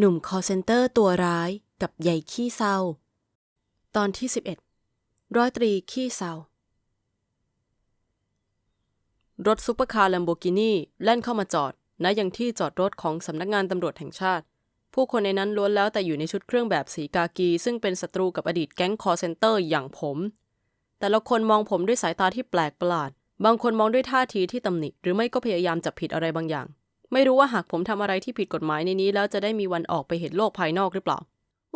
หนุ่มคอเซนเตอร์ตัวร้ายกับใหญ่ขี้เศร้า ตอนที่ 11 ร้อยตรีขี้เศร้ารถซุปเปอร์คาร์ลัมโบกินีแล่นเข้ามาจอดณยังที่จอดรถของสำนักงานตำรวจแห่งชาติ ผู้คนในนั้นล้วนแล้วแต่อยู่ในชุดเครื่องแบบสีกากี ซึ่งเป็นศัตรูกับอดีตแก๊งคอเซนเตอร์อย่างผม แต่ละคนมองผมด้วยสายตาที่แปลกประหลาด บางคนมองด้วยท่าทีที่ตำหนิหรือไม่ก็พยายามจับผิดอะไรบางอย่าง ไม่รู้ว่าหากผมทำอะไรที่ผิดกฎหมายในนี้ แล้วจะได้มีวันออกไปเห็นโลกภายนอกหรือเปล่า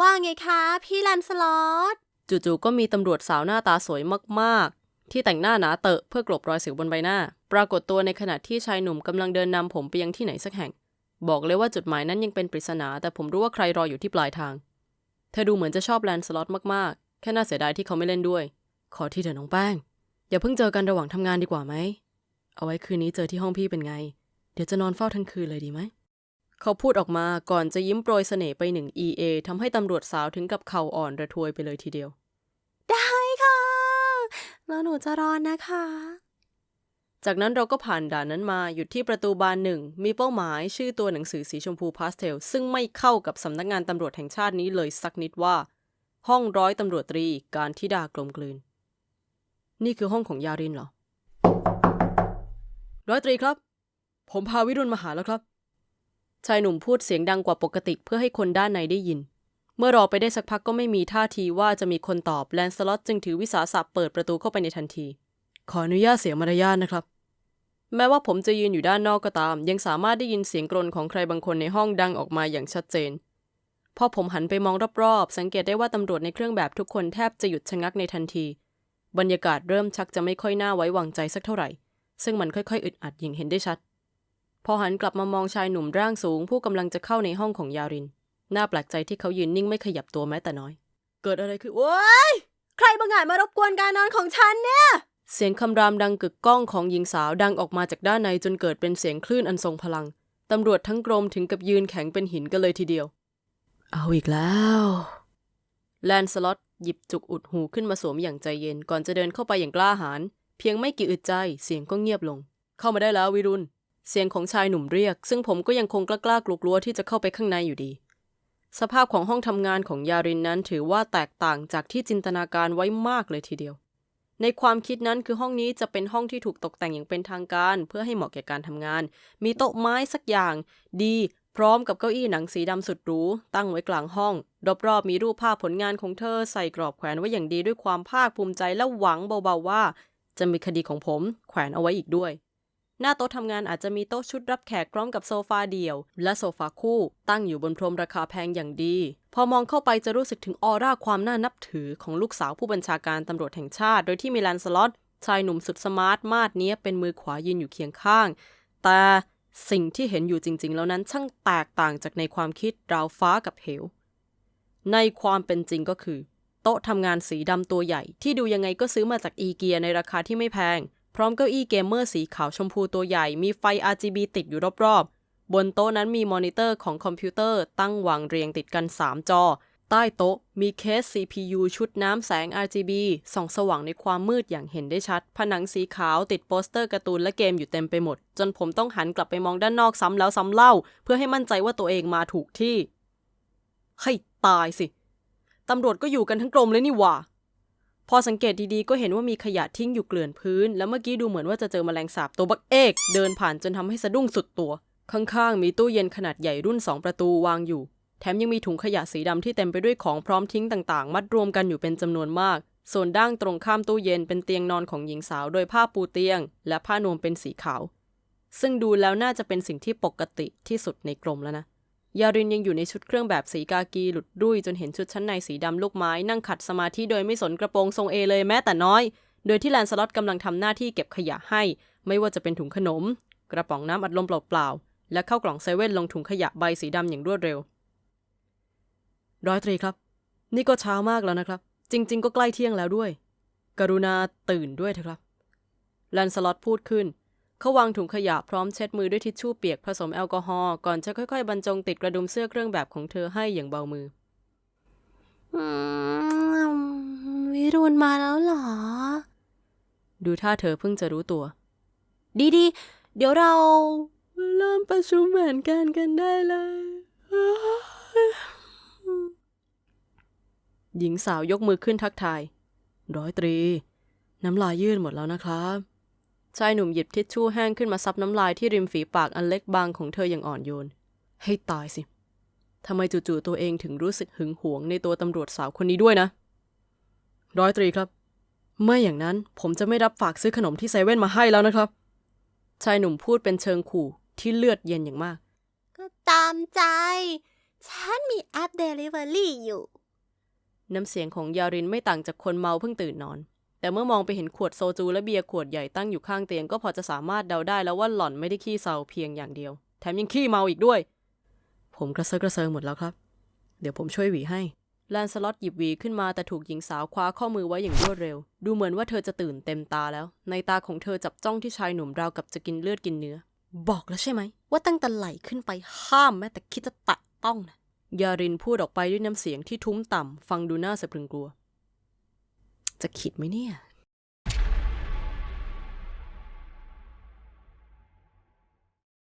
ว่าไงคะ พี่แลนสลอตจู่ๆก็มีตำรวจสาวหน้าตาสวยมากๆ ที่แต่งหน้าหนาเตอะเพื่อกลบรอยสิวบนใบหน้า ปรากฏตัวในขณะที่ชายหนุ่มกำลังเดินนำผมไปยังที่ไหนสักแห่ง บอกเลยว่าจุดหมายนั้นยังเป็นปริศนา แต่ผมรู้ว่าใครรออยู่ที่ปลายทาง เธอดูเหมือนจะชอบแลนสล็อตมากๆ แค่น่าเสียดายที่เขาไม่เล่นด้วย ขอที่เถอะน้องแป้ง อย่าเพิ่งเจอกันระหว่างทำงานดีกว่าไหม เอาไว้คืนนี้เจอที่ห้องพี่เป็นไง เดี๋ยวจะนอนเฝ้าทั้งคืนเลยดีไหม เขาพูดออกมาก่อนจะยิ้มโปรยเสน่ห์ไปหนึ่ง EA ทำให้ตำรวจสาวถึงกับเข่าอ่อนระทวยไปเลยทีเดียว ได้ค่ะ แล้วหนูจะรอนนะคะ จากนั้นเราก็ผ่านด่านนั้นมาหยุดที่ประตูบานหนึ่ง มีเป้าหมายชื่อตัวหนังสือสีชมพูพาสเทล ซึ่งไม่เข้ากับสำนักงานตำรวจแห่งชาตินี้เลยสักนิดว่า ห้องร้อยตำรวจตรีการทิดากลมกลืน นี่คือห้องของยารินเหรอร้อยตรีครับ ผมพาวิรุณมาหาแล้วครับ ชายหนุ่มพูดเสียงดังกว่าปกติเพื่อให้คนด้านในได้ยิน เมื่อรอไปได้สักพักก็ไม่มีท่าทีว่าจะมีคนตอบแลนสล็อตจึงถือวิสาสะเปิดประตูเข้าไปในทันที ขออนุญาตเสียมารยาทนะครับ แม้ว่าผมจะยืนอยู่ด้านนอกก็ตาม ยังสามารถได้ยินเสียงกรนของใครบางคนในห้องดังออกมาอย่างชัดเจน พอผมหันไปมองรอบๆ สังเกตได้ว่าตำรวจในเครื่องแบบทุกคนแทบจะหยุดชะงักในทันที บรรยากาศเริ่มชักจะไม่ค่อยน่าไว้วางใจสักเท่าไหร่ ซึ่งมันค่อยๆ อึดอัดอย่างเห็นได้ชัด พอหันกลับมามองชายหนุ่มร่างสูง ผู้กำลังจะเข้าในห้องของยาริน น่าแปลกใจที่เขายืนนิ่งไม่ขยับตัวแม้แต่น้อย เกิดอะไรขึ้นโอ๊ยใครบางอาจมารบกวนการนอนของฉันเนี่ย เสียงคำรามดังกึกก้องของหญิงสาวดังออกมาจากด้านในจนเกิดเป็นเสียงคลื่นอันทรงพลัง ตำรวจทั้งกรมถึงกับยืนแข็งเป็นหินกันเลยทีเดียว เอาอีกแล้วแลนสล็อตหยิบจุกอุดหูขึ้นมาสวมอย่างใจเย็นก่อนจะเดินเข้าไปอย่างกล้าหาญเพียงไม่กี่อึดใจเสียงก็เงียบลง เข้ามาได้แล้ววิรุณ เสียงของชายหนุ่มเรียก ซึ่งผมก็ยังคงกล้ากลัวๆที่จะเข้าไปข้างในอยู่ดี สภาพของห้องทำงานของยารินนั้นถือว่าแตกต่างจากที่จินตนาการไว้มากเลยทีเดียว ในความคิดนั้นคือห้องนี้จะเป็นห้องที่ถูกตกแต่งอย่างเป็นทางการ เพื่อให้เหมาะแก่การทำงาน มีโต๊ะไม้สักอย่าง ดีพร้อมกับเก้าอี้หนังสีดำสุดหรู ตั้งไว้กลางห้อง รอบๆมีรูปภาพผลงานของเธอใส่กรอบแขวนไว้อย่างดีด้วยความภาคภูมิใจและหวังเบาๆว่า จะมีคดีของผมแขวนเอาไว้อีกด้วย หน้าโต๊ะทำงานอาจจะมีโต๊ะชุดรับแขกพร้อมกับโซฟาเดี่ยว และโซฟาคู่ ตั้งอยู่บนพรมราคาแพงอย่างดี พอมองเข้าไปจะรู้สึกถึงออร่าความน่านับถือของลูกสาวผู้บัญชาการตำรวจแห่งชาติ โดยที่มีแลนสล็อตชายหนุ่มสุดสมาร์ทมาดเนี้ยเป็นมือขวายืนอยู่เคียงข้าง แต่สิ่งที่เห็นอยู่จริง ๆ แล้วนั้นช่างแตกต่างจากในความคิดราวฟ้ากับเหว ในความเป็นจริงก็คือ โต๊ะทำงานสีดำตัวใหญ่ ที่ดูยังไงก็ซื้อมาจากอีเกียในราคาที่ไม่แพง ร้อมเก้าอี้เกมเมอร์สีขาวชมพูตัวใหญ่มีไฟ RGB ติดอยู่รอบๆ บนโต๊ะนั้นมีมอนิเตอร์ของคอมพิวเตอร์ตั้งวางเรียงติดกัน 3 จอ ใต้โต๊ะมีเคส CPU ชุดน้ำแสง RGB ส่องสว่างในความมืดอย่างเห็นได้ชัด ผนังสีขาวติดโปสเตอร์การ์ตูนและเกมอยู่เต็มไปหมด จนผมต้องหันกลับไปมองด้านนอกซ้ำแล้วซ้ำเล่า เพื่อให้มั่นใจว่าตัวเองมาถูกที่ให้ตายสิตำรวจก็อยู่กันทั้งกรมเลยนี่หว่า พอสังเกตดีๆ ก็เห็นว่ามีขยะทิ้งอยู่เกลื่อนพื้น แล้วเมื่อกี้ดูเหมือนว่าจะเจอแมลงสาบตัวบักเอก เดินผ่านจนทำให้สะดุ้งสุดตัว ข้างๆ มีตู้เย็นขนาดใหญ่รุ่น 2 ประตูวางอยู่ แถมยังมีถุงขยะสีดำที่เต็มไปด้วยของพร้อมทิ้งต่างๆ มัดรวมกันอยู่เป็นจำนวนมาก ส่วนด้านตรงข้ามตู้เย็นเป็นเตียงนอนของหญิงสาวโดยผ้าปูเตียง และผ้านวมเป็นสีขาว ซึ่งดูแล้วน่าจะเป็นสิ่งที่ปกติที่สุดในกรมแล้วนะ ยารินยังอยู่ในชุดเครื่องแบบสีกากีหลุดรุ่ยจนเห็นชุดชั้นในสีดำลูกไม้นั่งขัดสมาธิโดยไม่สนกระโปรงทรงเอเลยแม้แต่น้อย โดยที่แลนสล็อตกำลังทำหน้าที่เก็บขยะให้ ไม่ว่าจะเป็นถุงขนม กระป๋องน้ำอัดลมเปล่าๆและเข้ากล่องเซเว่นลงถุงขยะใบสีดำอย่างรวดเร็ว ร้อยตรีครับ นี่ก็เช้ามากแล้วนะครับ จริง ๆ ก็ใกล้เที่ยงแล้วด้วย กรุณาตื่นด้วยเถอะครับแลนสล็อตพูดขึ้น เขาวางถุงขยะพร้อมเช็ดมือด้วยทิชชู่เปียกผสมแอลกอฮอล์ก่อนจะค่อยๆ บรรจงติดกระดุมเสื้อเครื่องแบบของเธอให้อย่างเบามืออืมวิรุณมาแล้วเหรอ ดูท่าเธอเพิ่งจะรู้ตัว ดีๆเดี๋ยวเราเริ่มประชุมแผนการกันได้เลยเหญิงสาวยกมือขึ้นทักทาย ร้อยตรี น้ำลายยืดหมดแล้วนะครับ ชายหนุ่มหยิบทิชชู่แห้งขึ้นมาซับน้ำลายที่ริมฝีปากอันเล็กบางของเธออย่างอ่อนโยน ให้ตายสิทำไมจู่ๆตัวเองถึงรู้สึกหึงหวงในตัวตำรวจสาวคนนี้ด้วยนะ ร้อยตรีครับ ไม่อย่างนั้นผมจะไม่รับฝากซื้อขนมที่เซเว่นมาให้แล้วนะครับ ชายหนุ่มพูดเป็นเชิงขู่ที่เลือดเย็นอย่างมาก ก็ตามใจ ฉันมีแอป Delivery อยู่ น้ำเสียงของยารินไม่ต่างจากคนเมาเพิ่งตื่นนอน แต่เมื่อมองไปเห็นขวดโซจูและเบียร์ขวดใหญ่ตั้งอยู่ข้างเตียงก็พอจะสามารถเดาได้แล้วว่าหล่อนไม่ได้ขี้เศร้าเพียงอย่างเดียว แถมยังขี้เมาอีกด้วย ผมกระเซาะกระเซิงหมดแล้วครับ เดี๋ยวผมช่วยหวีให้แลนสล็อตหยิบหวีขึ้นมาแต่ถูกหญิงสาวคว้าข้อมือไว้อย่างรวดเร็ว ดูเหมือนว่าเธอจะตื่นเต็มตาแล้ว ในตาของเธอจับจ้องที่ชายหนุ่มราวกับจะกินเลือดกินเนื้อ บอกแล้วใช่ไหม ว่าตั้งแต่ไหลขึ้นไปห้ามแม้แต่คิดจะแตะต้องนะยารินพูดออกไปด้วยน้ำเสียงที่ทุ้มต่ำฟังดูน่าสะพรึงกลัว จะขิดไหมเนี่ย